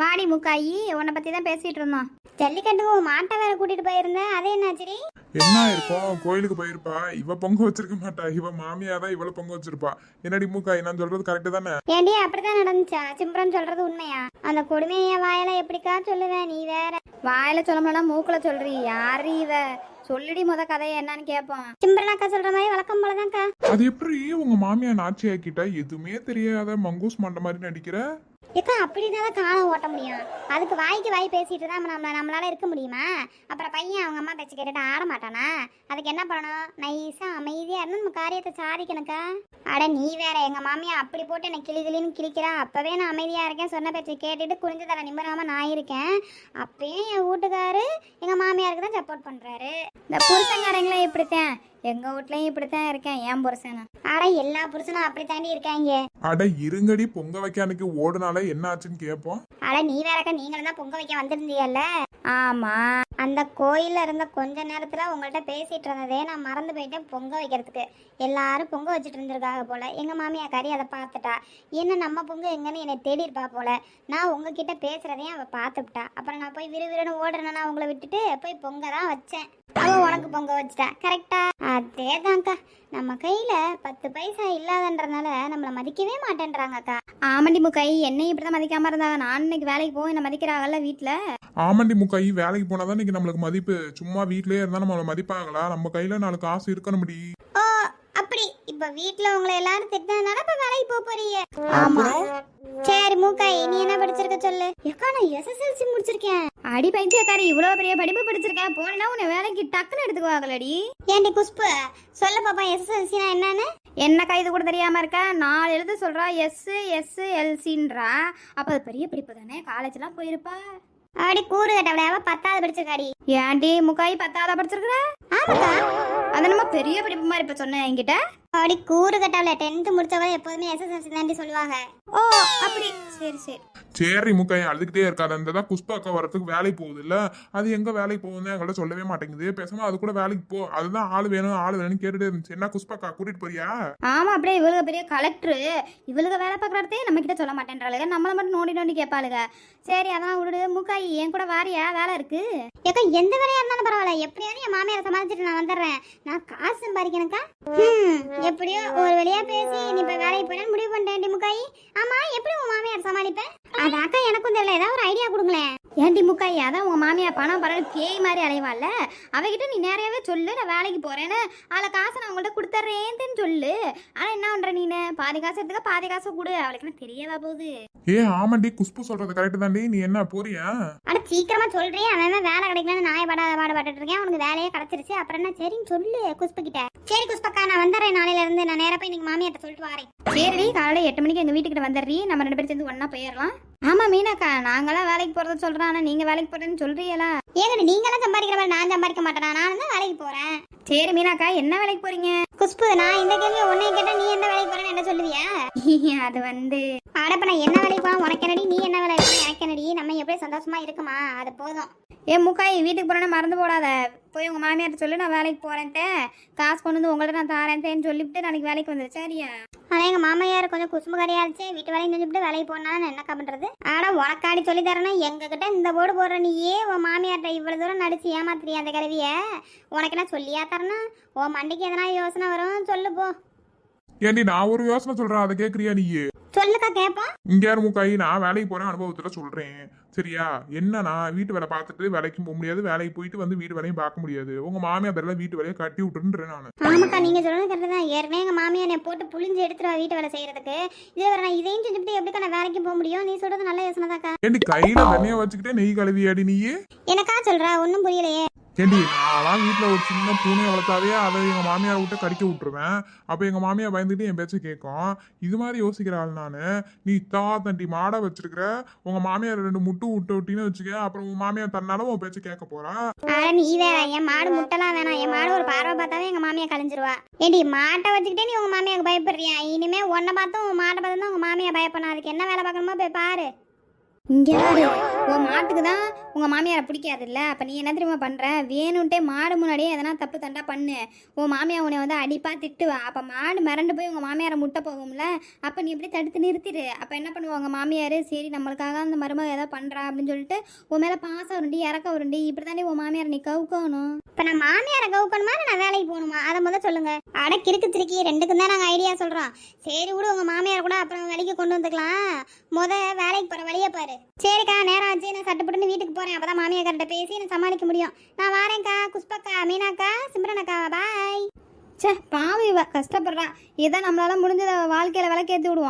வாடி முக்காயி உன்னை பத்தி தான் பேசிட்டு இருந்தோம். ஜல்லிக்கட்டுக்கு உன் மாட்டை வேற கூட்டிட்டு போயிருந்தேன் அது என்னாச்சுடி? என்ன இருக்கும் கோயிலுக்கு போயிருப்பா. இவ பொங்க வச்சிருக்க மாட்டா. இவ மாமியா தான் இவள பொங்க வச்சிருப்பா. என்னடி மூக்காய் நான் சொல்றது கரெக்ட் தானே? ஏண்டி அப்படிதான் நடந்துச்சா? சிம்ரன் சொல்றது உண்மையா? அந்த கொடுமைய வாயில எப்படிக்கா சொல்லுவேன் நீ வேற? வாயில சொல்ல முடியல மூக்குல சொல்றீ. யாரு இவ? சொல்லுடி முத கதையை என்னன்னு கேட்போம் சிம்ரன் அக்கா சொல்ற மாதிரி வழக்கம் போலதான்க்கா. அது எப்படி உங்க மாமியா நாச்சி ஆக்கிட்டா எதுவுமே தெரியாத மங்கூஸ் மண்ட மாதிரி நடிக்கிற? ஏக்கா அப்படிதான் காலம் ஓட்ட முடியும். அதுக்கு வாய்க்கு வாய் பேசிட்டு தான் நம்ம நம்மளால இருக்க முடியுமா? அப்புறம் பையன் அவங்க அம்மா பேச்சு கேட்டுட்டு ஆட மாட்டானா? அதுக்கு என்ன பண்ணணும்? நைஸா அமைதியா இருந்து நம்ம காரியத்தை சாதிக்கணுக்கா அட நீ வேற எங்க மாமியா அப்படி போட்டு என்னை கிளி கிளின்னு கிழிக்கிறா. அப்பவே நான் அமைதியா இருக்கேன். சொன்ன பேச்சை கேட்டுட்டு குனிஞ்சு தர நிம்மராம நான் இருக்கேன். அப்பயும் என் வீட்டுக்காரு எங்க மாமியாருக்கு தான் சப்போர்ட் பண்றாரு. இந்த புருஷங்காரங்களே இப்படித்தான். எங்க வீட்லயும் இப்படித்தான் இருக்கேன். ஏன் புருஷன்? அட எல்லா புருஷனும் அப்படி தாண்டி இருக்காங்க. அட இருங்கடி பொங்க வைக்க அன்னைக்கு ஓடுனால என்ன ஆச்சுன்னு கேட்போம் அட நீ வேறக்கா நீங்களும் தான் பொங்க வைக்க வந்திருந்தீங்கல்ல? ஆமா. அந்த கோயில்ல இருந்த கொஞ்ச நேரத்துல உங்கள்ட்ட பேசிட்டு இருந்ததே நான் மறந்து போயிட்டேன் பொங்க வைக்கிறதுக்கு. எல்லாரும் பொங்க வச்சுட்டு இருந்திருக்காங்க போல. எங்க மாமியா கறி அதை பார்த்துட்டா. என்ன நம்ம பொங்க எங்கன்னு என்னை தேடி இருப்பா போல. நான் உங்ககிட்ட பேசுறதையும் அவ பார்த்துட்டா அப்புறம் நான் போய் விறுவிறுன்னு ஓடுறேன்னா உங்களை விட்டுட்டு போய் பொங்க தான் வச்சேன். அவ உனக்கு பொங்க வச்சுட்டா. கரெக்டா அதேதான்க்கா. நம்ம கையில பத்து பைசா இல்லாதன்றனால நம்மள மதிக்கவே மாட்டேன்றாங்கக்கா. ஆமாண்டி முக்காய் என்னையும் இப்படிதான் மதிக்காம இருந்தாங்க. நான் இன்னைக்கு வேலைக்கு போய் என்ன மதிக்கிறாங்கல்ல வீட்ல. ஆமாண்டி முக்காய் வேலைக்கு போனாதான் இன்னைக்கு நம்மளுக்கு மதிப்பு. சும்மா வீட்லயே இருந்தா நம்மள மதிப்பாங்களா? நம்ம கையில நாலு காசு இருக்கணும் முடி ஓ அப்படி. இப்ப வீட்ல உங்களை எல்லாரும் திட்டினதுனால இப்ப வேலைக்கு போக போறீங்க. அப்புறம் சரி மூக்காய் நீ என்ன படிச்சிருக்க சொல்லு. எக்கா நான் எஸ்எஸ்எல்சி முடிச்சிருக்கேன். அடி பைத்தியக்காரி இவ்வளவு பெரிய படிப்பு படிச்சிருக்கேன் போனா உன்னை வேலைக்கு டக்குன்னு எடுத்துக்குவாங்களடி ஏண்டி குஷ்பு சொல்ல பாப்பா எஸ்எஸ்எல்சினா என்னன்னு? என்னக்கா இது கூட தெரியாம இருக்கா? நாலு எழுத்து சொல்றா எஸ் எஸ் எல்சின்றா அப்ப அது பெரிய படிப்பு தானே? காலேஜ்லாம் போயிருப்பா. அடி கூறு கட்டவளையாவ பத்தாவது படிச்சிருக்காடி. ஏன்டி முக்காய் பத்தாவதா படிச்சிருக்கிற? ஆமாக்கா. அது நம்ம பெரிய படிப்பு மாதிரி இப்ப சொன்னேன் என்கிட்ட. அடி கூறு கட்டவள டென்த் முடிச்சவங்க எப்போதுமே எஸ்எஸ்எல்சி தாண்டி சொல்லுவாங்க. ஓ அப்படி. சரி சரி. சரி முக்காய் அழுதுகிட்டே இருக்காது. அந்த தான் புஷ்பா அக்கா வரத்துக்கு வேலைக்கு போகுது இல்ல அது எங்க வேலைக்கு போகுதுன்னு எங்கள்ட்ட சொல்லவே மாட்டேங்குது. பேசாமல் அது கூட வேலைக்கு போ. அதுதான் ஆள் வேணும் ஆள் வேணும்னு கேட்டுட்டே இருந்துச்சு. என்ன புஷ்பா அக்கா கூட்டிட்டு போறியா? ஆமா அப்படியே இவளுக பெரிய கலெக்டர் இவளுக வேலை பார்க்குறதே நம்ம கிட்ட சொல்ல மாட்டேன்றாளுங்க நம்மளை மட்டும் நோண்டி நோண்டி கேட்பாளுங்க சரி அதான் விடு. முக்காய் என் கூட வாரியா? வேலை இருக்கு. ஏக்கா எந்த வேலையா இருந்தாலும் பரவாயில்ல. எப்படியாவது என் மாமியாரை சமாளிச்சுட்டு நான் வந்துடுறேன். நான் காசு சம்பாதிக்கணுக்கா ஹம், எப்படியோ ஒரு வழியா பேசி நீ இப்ப வேலைக்கு போயிடன்னு முடிவு பண்ணிட்டேன் முக்காய். ஆமா எப்படி உன் மாமியார் சமாளிப்பேன்? அது அக்கா எனக்கும் தெரியல. ஏதாவது ஒரு ஐடியா கொடுங்களேன். ஏன்டி முக்காய் அதான் உங்க மாமியா பணம் பணம் பேய் மாதிரி அலைவாள்ல? அவகிட்ட நீ நிறையவே சொல்லு நான் வேலைக்கு போறேன்னு அதில் காசை நான் உங்கள்கிட்ட கொடுத்துட்றேன்ட்டுன்னு சொல்லு. ஆனா என்ன பண்ற நீனு? பாதி காசு எடுத்துக்க பாதி காசை கொடு. அவளுக்கு என்ன தெரியவா போகுது? ஏ ஆமாண்டி குஷ்பு சொல்றது கரெக்ட் தாண்டி. நீ என்ன போறியா? அட சீக்கிரமா சொல்றேன் அவன் வேலை கிடைக்கலன்னு நாய பட பாடுபட்டு இருக்கேன். உனக்கு வேலையே கிடைச்சிருச்சு. அப்புறம் என்ன? சரின்னு சொல்லு குஷ்பு கிட்ட சரி குஷ்பக்கா நான் வந்துடுறேன் நாளையில இருந்து நான் நேரா போய் இன்னைக்கு மாமியார்ட்ட சொல்லிட்டு வரேன். சரிடி காலையில எட்டு மணிக்கு எங்க வீட்டுக்கிட்ட வந்துடுறீ. நம்ம ரெண்டு பேரும் சேர்ந்து ஒண்ணா போயிடலாம். ஆமா மீனாக்கா நாங்களாம் வேலைக்கு போறத சொல்றோம். ஆனா நீங்க வேலைக்கு போறேன்னு சொல்றீங்களா? ஏங்க நீங்களாம் சம்பாதிக்கிற மாதிரி நான் சம்பாதிக்க மாட்டேனா? நான் தான் வேலைக்கு போறேன். சரி மீனாக்கா என்ன வேலைக்கு போறீங்க? குஷ்பு நான் இந்த கேள்வி உன்னை அது வந்து அடப்ப நான் என்ன வேலைக்கு போனா உனக்கு என்னடி? நீ என்ன வேலைக்கு போனா எனக்கு என்னடி? நம்ம எப்படி சந்தோஷமா இருக்குமா? அது போதும். ஏ முக்காய் வீட்டுக்கு போறேன்னு மறந்து போடாத. போய் உங்க மாமியார்ட்ட சொல்லு நான் வேலைக்கு போறேன்ட்டு. காசு கொண்டு வந்து உங்கள்ட்ட நான் தாரேன்ட்டேன்னு சொல்லிவிட்டு நாளைக்கு வேலைக்கு வந்துரு சரியா? ஆனா எங்க மாமையார் கொஞ்சம் குசும்பு இருந்துச்சு. வீட்டு வேலையும் செஞ்சுட்டு வேலைக்கு போனா நான் என்னக்கா பண்றது? ஆட உனக்காடி சொல்லி தரேன்னா எங்க கிட்ட இந்த போர்டு போடுற நீயே உன் மாமியார்ட்ட இவ்வளவு தூரம் நடிச்சு ஏமாத்துறியா அந்த கிழவிய உனக்கு என்ன சொல்லியா தரணும்? உன் மண்டிக்கு எதனா யோசனை வரும்? சொல்லு போ. ஏண்டி நான் ஒரு யோசனை சொல்றேன் அதை கேக்குறியா நீ சொல்லுக்கா கேப்போம். இங்க யார் முக்காய் நான் வேலைக்கு போறேன் அனுபவத்துல சொல்றேன். சரியா? என்னன்னா வீட்டு வேலை பார்த்துட்டு வேலைக்கும் போக முடியாது வேலைக்கு போயிட்டு வந்து வீட்டு வேலையும் பார்க்க முடியாது. உங்க மாமியார் தெரியல வீட்டு வேலையை கட்டி விட்டுன்றேன் நான். ஆமாக்கா நீங்க சொல்றது கரெக்ட் தான். ஏற்கனவே எங்க மாமியார் என்னை போட்டு புளிஞ்சு எடுத்துருவா வீட்டு வேலை செய்யறதுக்கு. இதே வேற நான் இதையும் செஞ்சுட்டு எப்படிக்கா நான் வேலைக்கு போக முடியும்? நீ சொல்றது நல்ல யோசனை தாக்கா ஏண்டி கையில வெண்ணைய வச்சுக்கிட்டே நெய் கழுவியாடி நீயே? எனக்கா சொல்ற ஒன்றும் புரியலையே. ஏண்டி நான்லாம் வீட்டில் ஒரு சின்ன பூனையை வளர்த்தாவே அதை எங்கள் மாமியார் விட்டு கடிக்க விட்டுருவேன். அப்போ எங்கள் மாமியார் பயந்துட்டு என் பேச்சை கேட்கும். இது மாதிரி யோசிக்கிற ஆள் நான். நீ தா தண்டி மாடை வச்சிருக்கிற. உங்கள் மாமியார் ரெண்டு முட்டு விட்டு விட்டின்னு வச்சுக்க. அப்புறம் உங்கள் மாமியார் தன்னாலும் உன் பேச்சை கேட்க போகிறான் நீ வேற. என் மாடு முட்டைலாம் வேணாம். என் மாடு ஒரு பார்வை பார்த்தாவே எங்க மாமியார் கழிஞ்சிருவா ஏடி மாட்டை வச்சுக்கிட்டே நீ உங்கள் மாமியாருக்கு பயப்படுறியா? இனிமேல் உன்னை பார்த்தும் உன் மாட்டை பார்த்து தான் உங்க மாமியார் பயப்படணும். அதுக்கு என்ன வேலை பார்க்கணுமோ போய் பாரு. இங்கே பாரு உன் மாட்டுக்கு தான் உங்கள் மாமியாரை பிடிக்காதுல்ல? அப்போ நீ என்ன தெரியுமா பண்ணுற வேணும்ட்டே மாடு முன்னாடியே எதனா தப்பு தண்டா பண்ணு. உன் மாமியார் உன்னை வந்து அடிப்பா திட்டுவா. அப்போ மாடு மிரண்டு போய் உங்கள் மாமியாரை முட்டை போகும்ல? அப்போ நீ எப்படி தடுத்து நிறுத்திடு அப்போ என்ன பண்ணுவாங்க மாமியார்? சரி நம்மளுக்காக அந்த மருமக ஏதோ பண்ணுறா அப்படின்னு சொல்லிட்டு உன் மேலே பாசம் உருண்டி இறக்க உருண்டி இப்படி தானே உன் மாமியாரை நீ கவுக்கணும். இப்போ நான் மாமியாரை கவுக்கணுமா நான் வேலைக்கு போகணுமா? அதை முதல் சொல்லுங்க. அட கிறுக்கு திருக்கி ரெண்டுக்கும் தான் நாங்கள் ஐடியா சொல்கிறோம் சரி விடு உங்கள் மாமியார் கூட அப்புறம் வேலைக்கு கொண்டு வந்துக்கலாம். முத வேலைக்கு போகிற வழியை பாரு. சரிக்கா நேரம் ஆச்சு நான் சட்டுப்பட்டுன்னு வீட்டுக்கு போகிறேன் அப்போ தான் மாமியார் பேசி நான் சமாளிக்க முடியும். நான் வாரேன்க்கா குஷ்பக்கா மீனாக்கா சிம்ரனக்கா பாய் சே பாவி இவ கஷ்டப்படுறா. நம்மளால முடிஞ்ச வாழ்க்கையில் விளக்கேற்றி விடுவோம்